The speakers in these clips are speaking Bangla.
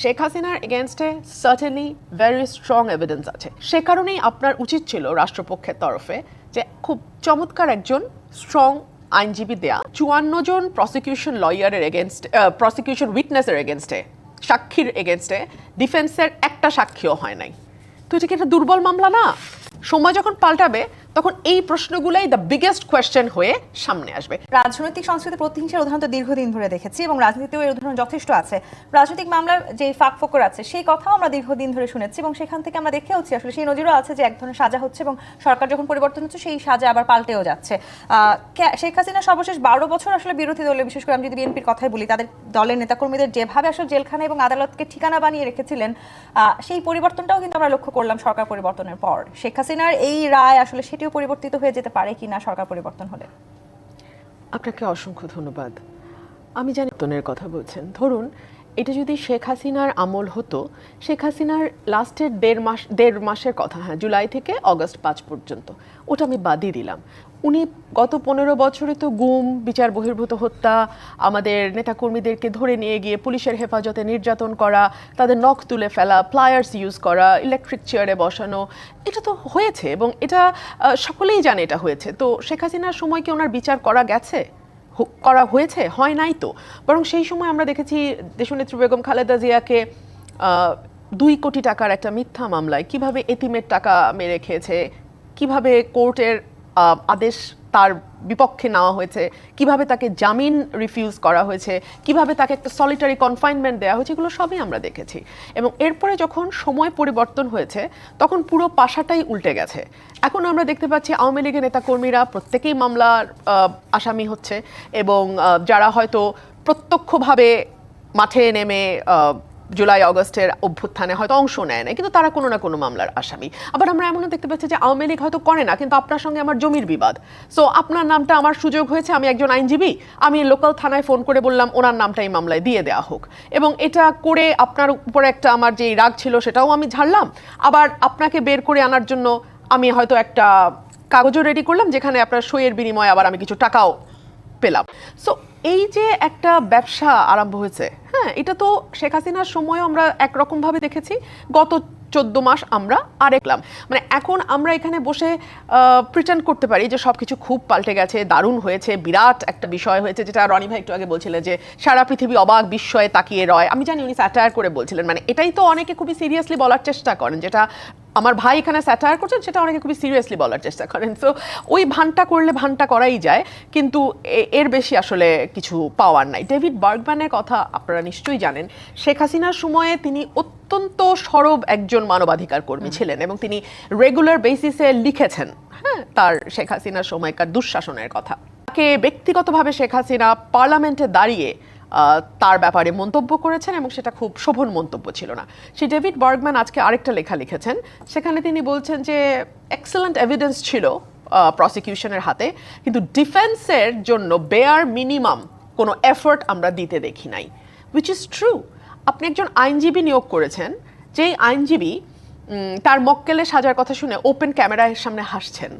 শেখ হাসিনার এগেনস্টে সার্টেনলি ভেরি স্ট্রং এভিডেন্স আছে। সে কারণেই আপনার উচিত ছিল রাষ্ট্রপক্ষের তরফে যে খুব চমৎকার একজন স্ট্রং আইনজীবী দেয়া। চুয়ান্ন জন প্রসিকিউশন লয়ারের এগেনস্ট প্রসিকিউশন উইটনেসের এগেনস্টে সাক্ষীর এগেনস্টে ডিফেন্সের একটা সাক্ষীও হয় নাই। তো এটা কি একটা দুর্বল মামলা না? সময় যখন পাল্টাবে তখন এই প্রশ্নগুলোই দ্য বিগেস্ট কোয়েশ্চেন হয়ে সামনে আসবে। রাজনৈতিক সংস্কৃতি প্রতিহিংসার উদাহরণ তো দীর্ঘদিন ধরে দেখেছি এবং রাজনীতিতেও এর উদাহরণ যথেষ্ট আছে। রাজনৈতিক মামলার যে ফাঁক ফোকর আছে, সেই কথাও আমরা দীর্ঘদিন ধরে শুনেছি এবং সেখান থেকে আমরা দেখেওছি আসলে সেই নজিরও আছে যে এক ধরনের সাজা হচ্ছে এবং সরকার যখন পরিবর্তন হচ্ছে, সেই সাজা আবার পাল্টেও যাচ্ছে। শেখ হাসিনা সর্বশেষ বারো বছর আসলে বিরোধী দলে বিশেষ করে আমি যদি বিএনপির কথাই বলি, তাদের দলের নেতাকর্মীদের যেভাবে আসলে জেলখানা এবং আদালতকে ঠিকানা বানিয়ে রেখেছিলেন সেই পরিবর্তনটাও কিন্তু আমরা লক্ষ্য করলাম সরকার পরিবর্তনের পর। শেখ হাসিনার এই রায় আসলে সেটিও পরিবর্তিত হয়ে যেতে পারে কি না সরকার পরিবর্তন হলে। আপনাকে অসংখ্য ধন্যবাদ। আমি জানি কথা বলছেন। ধরুন এটা যদি শেখ হাসিনার আমল হতো, শেখ হাসিনার লাস্টের দেড় মাস, দেড় মাসের কথা হ্যাঁ জুলাই থেকে অগস্ট পাঁচ পর্যন্ত, ওটা আমি বাদই দিলাম। উনি গত পনেরো বছরে তো গুম, বিচার বহির্ভূত হত্যা, আমাদের নেতাকর্মীদেরকে ধরে নিয়ে গিয়ে পুলিশের হেফাজতে নির্যাতন করা, তাদের নখ তুলে ফেলা প্লায়ার্স ইউজ করা ইলেকট্রিক চেয়ারে বসানো, এটা তো হয়েছে এবং এটা সকলেই জানে এটা হয়েছে। তো শেখ হাসিনার সময় কি ওনার বিচার করা গেছে? করা হয়েছে, হয় নাই তো। বরং সেই সময় আমরা দেখেছি দেশনেত্রী বেগম খালেদা জিয়াকে দুই কোটি টাকার একটা মিথ্যা মামলায় কীভাবে এতিমের টাকা মেরে খেয়েছে, কীভাবে কোর্টের আদেশ তার বিপক্ষে নেওয়া হয়েছে? কীভাবে তাকে জামিন রিফিউজ করা হয়েছে? কীভাবে তাকে একটা সলিটারি কনফাইনমেন্ট দেওয়া হয়েছে? এগুলো সবই আমরা দেখেছি। এবং এরপরে যখন সময় পরিবর্তন হয়েছে, তখন পুরো পাশাটাই উল্টে গেছে। এখন আমরা দেখতে পাচ্ছি আওয়ামী লীগের নেতাকর্মীরা প্রত্যেকেই মামলার আসামি হচ্ছে এবং যারা হয়তো প্রত্যক্ষভাবে মাঠে নেমে জুলাই অগস্টের অভ্যুত্থানে হয়তো অংশ নেয় না কিন্তু তারা কোনো না কোনো মামলার আসামি। আবার আমরা এমনও দেখতে পাচ্ছি যে আওয়ামী লীগ হয়তো করে না, কিন্তু আপনার সঙ্গে আমার জমির বিবাদ। সো আপনার নামটা আমার সুযোগ হয়েছে, আমি একজন আইনজীবী, আমি লোকাল থানায় ফোন করে বললাম, ওনার নামটা এই মামলায় দিয়ে দেওয়া হোক। এবং এটা করে আপনার উপরে একটা আমার যে রাগ ছিল, সেটাও আমি ঝাড়লাম। আবার আপনাকে বের করে আনার জন্য আমি হয়তো একটা কাগজও রেডি করলাম, যেখানে আপনার সইয়ের বিনিময়ে আবার আমি কিছু টাকাও পেলাম। সো এই যে একটা ব্যবসা আরম্ভ হয়েছে হ্যাঁ এটা তো শেখ হাসিনার সময়ও আমরা একরকম ভাবে দেখেছি। গত চোদ্দ মাস আমরা আর একলাম মানে এখন আমরা এখানে বসে প্রিটেন্ড করতে পারি যে সব কিছু খুব পাল্টে গেছে, দারুণ হয়েছে, বিরাট একটা বিষয় হয়েছে, যেটা রনি ভাই একটু আগে বলছিলেন যে সারা পৃথিবী অবাক বিস্ময়ে তাকিয়ে রয়। আমি জানি উনি স্যাটায়ার করে বলছিলেন মানে এটাই তো অনেকে খুবই সিরিয়াসলি বলার চেষ্টা করেন, যেটা আমার ভাই এখানে স্যাটায়ার করছেন সেটা অনেকে খুবই সিরিয়াসলি বলার চেষ্টা করেন। সো ওই ভানটা করলে ভানটা করাই যায় কিন্তু এর বেশি আসলে কিছু পাওয়ার নাই। ডেভিড বার্গম্যানের কথা আপনারা নিশ্চয়ই জানেন শেখ হাসিনার সময়ে তিনি অত্যন্ত সরব একজন মানবাধিকার কর্মী ছিলেন এবং তিনি রেগুলার বেসিসে লিখেছেন হ্যাঁ তার শেখ হাসিনার সময়কার দুঃশাসনের কথা। তাকে ব্যক্তিগতভাবে শেখ হাসিনা পার্লামেন্টে দাঁড়িয়ে তার ব্যাপারে মন্তব্য করেছেন এবং সেটা খুব শোভন মন্তব্য ছিল না। সেই ডেভিড বার্গম্যান আজকে আরেকটা লেখা লিখেছেন। সেখানে তিনি বলছেন যে এক্সেলেন্ট এভিডেন্স ছিল প্রসিকিউশনের হাতে, কিন্তু ডিফেন্সের জন্য বেয়ার মিনিমাম কোনো এফোর্ট আমরা দিতে দেখি নাই। উইচ ইজ ট্রু আপনি একজন আইনজীবী নিয়োগ করেছেন, যেই আইনজীবী তার মক্কেলে সাজার কথা শুনে ওপেন ক্যামেরার সামনে হাসছেন।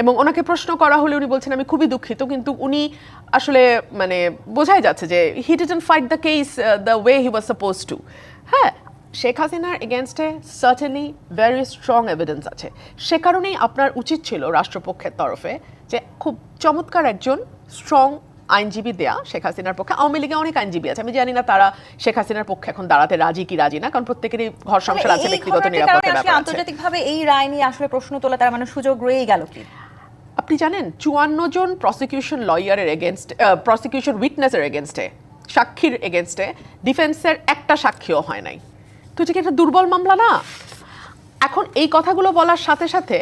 এবং ওনাকে প্রশ্ন করা হলে উনি বলছেন আমি খুবই দুঃখিত। কিন্তু উনি আসলে মানে বোঝাই যাচ্ছে যে he didn't fight the case the way he was suppose to হ্যাঁ শেখ হাসিনার এগেনস্টে সার্টেনলি ভেরি স্ট্রং এভিডেন্স আছে। সে কারণেই আপনার উচিত ছিল রাষ্ট্রপক্ষের তরফে যে খুব চমৎকার একজন স্ট্রং আইনজীবী দেয়া শেখ হাসিনার পক্ষে। আওয়ামী লীগে অনেক আইনজীবী আছে। আমি জানি না তারা শেখ হাসিনার পক্ষে এখন দাঁড়াতে রাজি কি রাজি না কারণ প্রত্যেকেরই ঘর সংসার আছে ব্যক্তিগত আছে। আন্তর্জাতিকভাবে এই রায় নিয়ে আসলে প্রশ্ন তোলা তার মানে সুযোগ রয়েই গেল কি? আপনি জানেন চুয়ান্ন জন প্রসিকিউশন লয়ারের এগেনস্ট প্রসিকিউশন উইটনেসের এগেনস্টে সাক্ষীর এগেনস্টে ডিফেন্সের একটা সাক্ষীও হয় নাই। তো এটা কি একটা দুর্বল মামলা না? এখন এই কথাগুলো বলার সাথে সাথে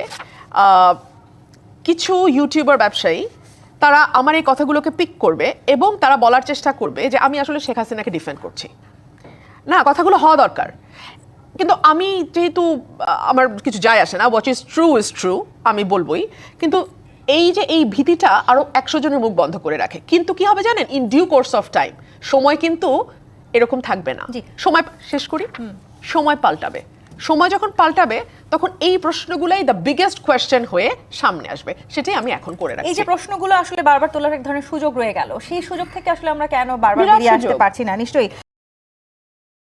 কিছু ইউটিউবার ব্যবসায়ী, তারা আমার এই কথাগুলোকে পিক করবে এবং তারা বলার চেষ্টা করবে যে আমি আসলে শেখ হাসিনাকে ডিফেন্ড করছি। না, কথাগুলো হওয়া দরকার। কিন্তু আমি যেহেতু আমার কিছু যায় আসে না what is true is true আমি বলবই। কিন্তু এই যে এই ভীতিটা আরও একশো জনের মুখ বন্ধ করে রাখে। কিন্তু কি হবে জানেন? In due course of time সময় কিন্তু এরকম থাকবে না। সময় শেষ করি? সময় পাল্টাবে। সময় যখন পাল্টাবে তখন এই প্রশ্নগুলাই দ্য বিগেস্ট কোয়েশ্চেন হয়ে সামনে আসবে। সেটাই আমি এখন করে এই যে প্রশ্নগুলো আসলে বারবার তোলার এক ধরনের সুযোগ রয়ে গেল। সেই সুযোগ থেকে আসলে আমরা কেন বারবার বেরিয়ে আসতে পারছি না? নিশ্চয়ই।